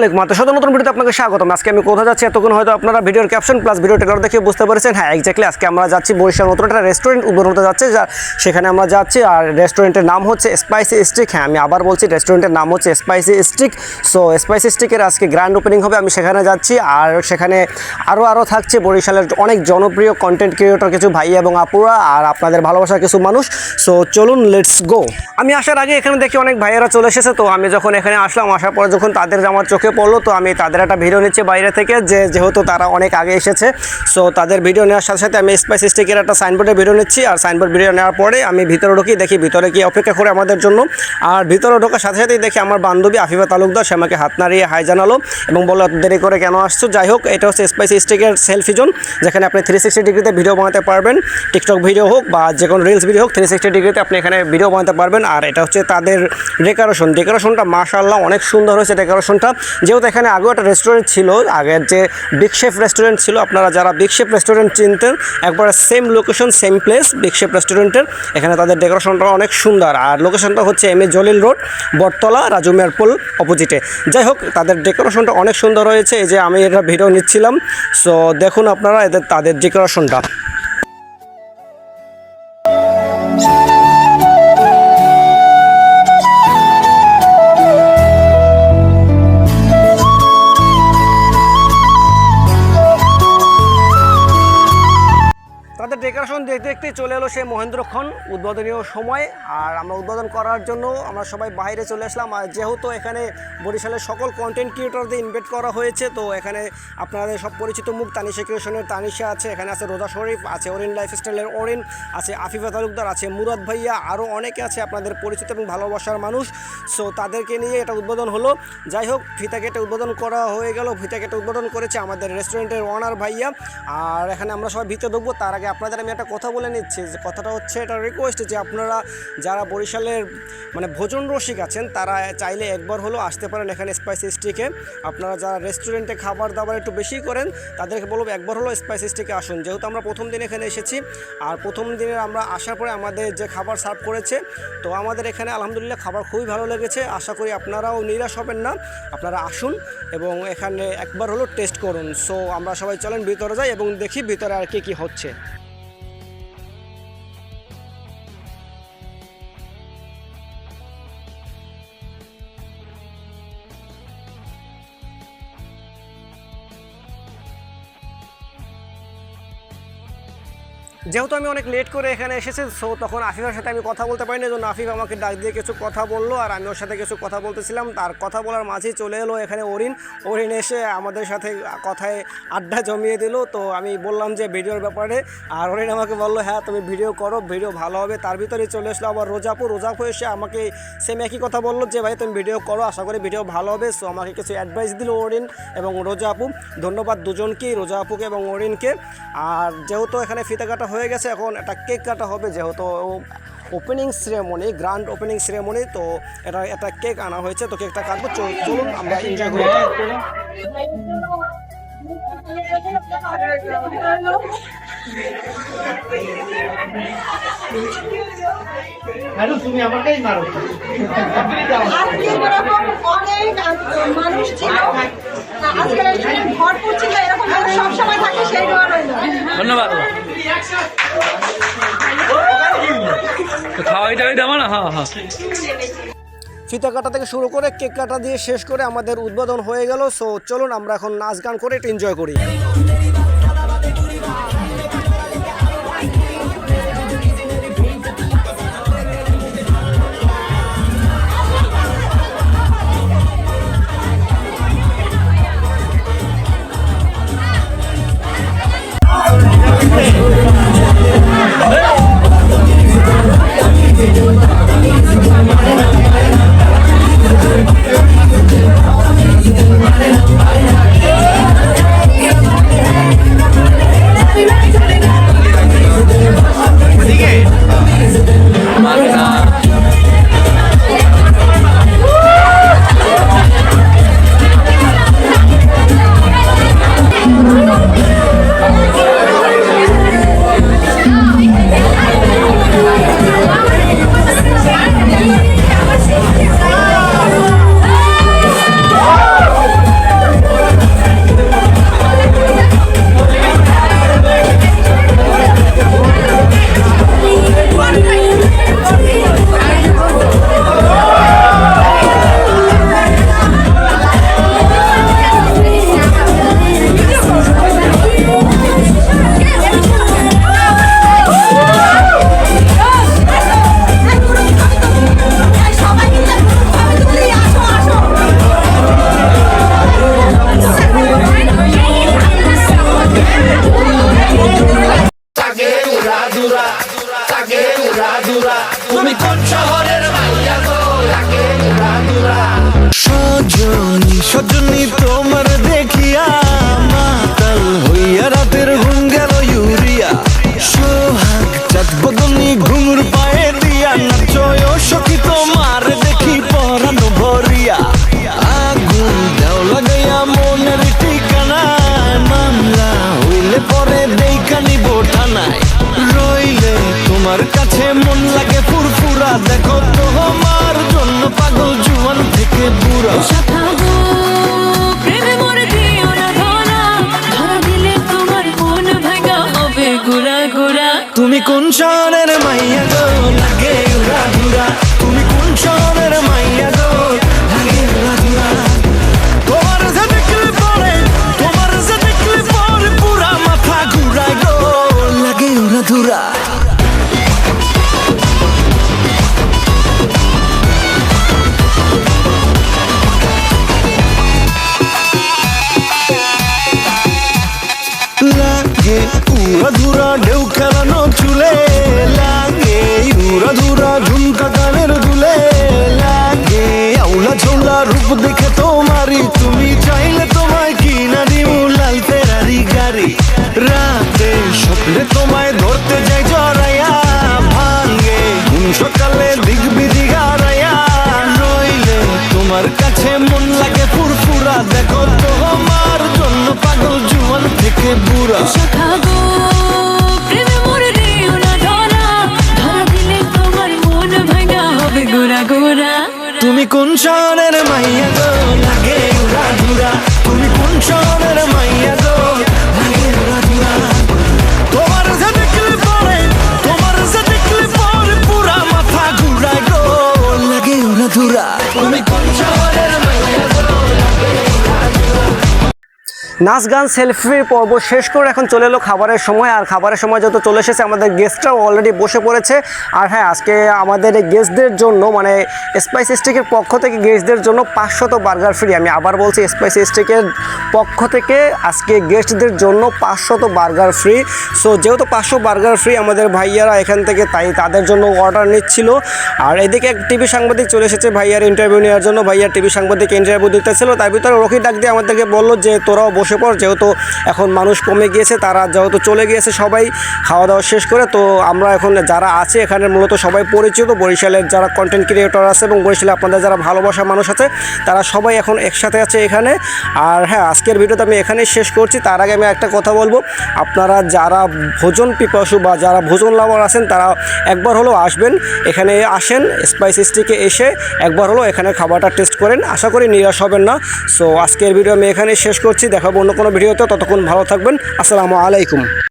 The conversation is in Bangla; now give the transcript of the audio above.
আলাইকুম। তো সাথে নতুন ভিডিওতে আপনাকে স্বাগতম। আজকে আমি কোথায় যাচ্ছি? এতক্ষণ হয়তো আপনারা ভিডিওর ক্যাপশন প্লাস ভিডিও টেলার দেখে বুঝতে পেরেছেন। হ্যাঁ এক্স্যাক্টলি আজকে আমরা যাচ্ছি বরিশাল নতুন একটা রেস্টুরেন্ট উদ্বোধন হতে যাচ্ছে। যা সেখানে আমরা যাচ্ছি আর রেস্টুরেন্টের নাম হচ্ছে স্পাইসি স্টিক হ্যাঁ আমি আবার বলছি রেস্টুরেন্টের নাম হচ্ছে স্পাইসি স্টিক সো স্পাইসি স্টিকের আজকে গ্র্যান্ড ওপেনিং হবে। আমি সেখানে যাচ্ছি আর সেখানে আরও আরও থাকছে বরিশালের অনেক জনপ্রিয় কন্টেন্ট ক্রিয়েটর কিছু ভাই এবং আপুরা আর আপনাদের ভালোবাসার কিছু মানুষ। সো চলুন লেটস গো আমি আসার আগে এখানে দেখি অনেক ভাইয়েরা চলে এসেছে। তো আমি যখন এখানে আসলাম, আসার পরে যখন তাদের আমার চোখে পড়ল তো আমি তাদের একটা ভিডিও নিচ্ছি বাইরে থেকে, যে যেহেতু তারা অনেক আগে এসেছে। সো তাদের ভিডিও নেওয়ার সাথে সাথে আমি স্পাইসি স্টিকের একটা সাইনবোর্ডের ভিডিও নিচ্ছি, আর সাইনবোর্ড ভিডিও নেওয়ার পরে আমি ভিতরে ঢুকি, দেখি ভিতরে কি অপেক্ষা করে আমাদের জন্য। আর ভিতরে ঢোকার সাথে সাথেই দেখি আমার বান্ধবী আফিফা তালুকদার, সে আমাকে হাত নাড়িয়ে হাই জানালো এবং বলল দেরি করে কেন আসছো? যাই হোক, এটা হচ্ছে স্পাইসি স্টিকের সেলফি জোন যেখানে আপনি থ্রি সিক্সটি ডিগ্রিতে ভিডিও বানাতে পারবেন। টিকটক ভিডিও হোক বা যে কোনো রিলস ভিডিও হোক থ্রি সিক্সটি ডিগ্রিতে আপনি এখানে ভিডিও বানাতে পারবেন। আর এটা হচ্ছে তাদের ডেকোরেশন ডেকোরেশনটা মাশাল্লাহ অনেক সুন্দর হয়েছে ডেকোরেশনটা যেহেতু এখানে আগেও একটা রেস্টুরেন্ট ছিল, আগের যে বিগ শেফ রেস্টুরেন্ট ছিল, আপনারা যারা বিগ শেফ রেস্টুরেন্ট চিনতেন, একবারে same location same place big chef রেস্টুরেন্টের এখানে তাদের ডেকোরেশনটা অনেক সুন্দর। আর লোকেশনটা হচ্ছে M A Jalil road Battala Raju Miyarpul অপোজিটে যাই হোক, তাদের ডেকোরেশনটা অনেক সুন্দর হয়েছে। এই যে আমি এটা ভিডিও নিচ্ছিলাম। সো দেখুন আপনারা এদের, তাদের ডেকোরেশনটা দেখতে চলে এলো সেই মহেন্দ্রক্ষণ উদ্বোধনীয় সময়। আর আমরা উদ্বোধন করার জন্য আমরা সবাই বাইরে চলে আসলাম। আর যেহেতু এখানে বরিশালের সকল কন্টেন্ট ক্রিয়েটরদের ইনভাইট করা হয়েছে, তো এখানে আপনাদের সব পরিচিত মুখ তানিশা ক্রিয়েশনের তানিশা আছে, এখানে আছে রোজা শরীফ, আছে ওরিন লাইফস্টাইলের ওরিন আছে আফিফা তালুকদার, আছে মুরাদ ভাইয়া আরও অনেকে আছে আপনাদের পরিচিত এবং ভালোবাসার মানুষ। সো তাদেরকে নিয়ে এটা উদ্বোধন হলো। যাই হোক ফিতা কেটে উদ্বোধন করা হয়ে গেল। ফিতা কেটে উদ্বোধন করেছে আমাদের রেস্টুরেন্টের ওনার ভাইয়া। আর এখানে আমরা সবাই ভিতরে ঢুকবো। তার আগে আপনাদের আমি একটা কথা বলে নিচ্ছি যে, কথাটা হচ্ছে এটা রিকোয়েস্ট যে, আপনারা যারা বরিশালের মানে ভোজন রসিক আছেন, তারা চাইলে একবার হলো আসতে পারেন এখানে স্পাইসি স্টিকে আপনারা যারা রেস্টুরেন্টে খাবার দাবার একটু বেশি করেন, তাদেরকে বলব একবার হলো স্পাইসি স্টিকে আসুন। যেহেতু আমরা প্রথম দিন এখানে এসেছি, আর প্রথম দিনের আমরা আসার পরে আমাদের যে খাবার সার্ভ করেছে, তো আমাদের এখানে আলহামদুলিল্লাহ খাবার খুবই ভালো লেগেছে। আশা করি আপনারাও নিরাশ হবেন না। আপনারা আসুন এবং এখানে একবার হলো টেস্ট করুন। সো আমরা সবাই চলেন, ভিতরে যাই এবং দেখি ভিতরে আর কি কী হচ্ছে। যেহেতু আমি অনেক লেট করে এখানে এসেছি সো তখন আফিফের সাথে আমি কথা বলতে পারিনি জন্য আফিফ আমাকে ডাক দিয়ে কিছু কথা বলল, আর আমি ওর সাথে কিছু কথা বলতেছিলাম। তার কথা বলার মাঝেই চলে এলো এখানে অরিন। অরিন এসে আমাদের সাথে কথায় আড্ডা জমিয়ে দিল। তো আমি বললাম যে ভিডিওর ব্যাপারে, আর অরিন আমাকে বলল হ্যাঁ তুমি ভিডিও করো ভিডিও ভালো হবে। তার ভিতরে চলে আসলো আবার রোজাপু রোজাপু এসে আমাকে সেম একই কথা বলল যে, ভাই, তুমি ভিডিও করো, আশা করি ভিডিও ভালো হবে। সো আমাকে কিছু অ্যাডভাইস দিল অরিন এবং রোজা আপু ধন্যবাদ দুজনকেই রোজা আপুকে এবং অরিনকে। আর যেহেতু এখানে ফিতা কাটা হয়ে গেছে। এখন একটা কেক কাটা হবে যেহেতু opening ceremony grand opening ceremony তো এটা একটা কেক আনা হয়েছে। তো কেকটা কাটবো। চল- চলুন আমরা এনজয় করি। হ্যালো তুমি আমাকেই মারো। আজকে এরকম অনেক মানুষ ছিল। আজকে ভরপুর ছিল এরকম সবসময় থাকে সেই ধন্যবাদ। হ্যাঁ হ্যাঁ। ফিতা কাটা থেকে শুরু করে কেক কাটা দিয়ে শেষ করে আমাদের উদ্বোধন হয়ে গেল। সো চলুন, আমরা এখন নাচ গান করে একটু এনজয় করি। কাছে মন লাগে ফুরফুরা দেখো তোমার জন্য পাগল জুয়ান থেকে বুড়া। তুমি কোন শহরের মাইয়া গো লাগে উড়া ধুরা থেকে বুড়া। শাখাবো, প্রেমে মরে দিও না ধরা। ধরা দিলে তোমার মন ভাঙা হবে গোরা গোরা তুমি কোন শহরের মাইয়া নাচ গান সেলফি পর্ব শেষ করে এখন চলে এলো খাবারের সময়। আর খাবারের সময় যত চলে এসেছে, আমাদের গেস্টরাও অলরেডি বসে পড়েছে। আর হ্যাঁ আজকে আমাদের গেস্টদের জন্য মানে স্পাইস স্টিকের পক্ষ থেকে গেস্টদের জন্য পাঁচশত বার্গার ফ্রি আমি আবার বলছি স্পাইস স্টিকের পক্ষ থেকে আজকে গেস্টদের জন্য পাঁচশত বার্গার ফ্রি সো যেহেতু পাঁচশো বার্গার ফ্রি আমাদের ভাইয়ারা এখান থেকে তাই তাদের জন্য অর্ডার নিচ্ছিল। আর এদিকে এক টিভি সাংবাদিক চলে এসেছে ভাইয়ার ইন্টারভিউ নেওয়ার জন্য। ভাইয়ার টিভি সাংবাদিক ইন্টারভিউ দিতেছিল তার ভিতরে রকি ডাক দিয়ে আমাদেরকে বলল যে, তোরাও বসে পড় যেহেতু এখন মানুষ কমে গিয়েছে, তারা যেহেতু চলে গিয়েছে সবাই, খাওয়া দাওয়া শেষ করে, তো আমরা এখন যারা আছে, এখানে মূলত সবাই পরিচিত, বরিশালের যারা কন্টেন্ট ক্রিয়েটর আছে এবং বরিশালে আপনাদের যারা ভালোবাসা মানুষ আছে, তারা সবাই এখন একসাথে আছে এখানে। আর হ্যাঁ আজকের ভিডিওটা আমি এখানেই শেষ করছি, তার আগে আমি একটা কথা বলব, আপনারা যারা ভোজন পিপাসু বা যারা ভোজন লাভার আছেন, তারা একবার হলেও আসবেন, এখানে আসেন স্পাইস স্টিকে এসে একবার হলেও এখানে খাবারটা টেস্ট করেন, আশা করি নিরাশ হবেন না। সো আজকের ভিডিও আমি এখানেই শেষ করছি দেখাবো অন্য কোনো ভিডিওতে ততক্ষণ ভালো থাকবেন। আসসালামু আলাইকুম।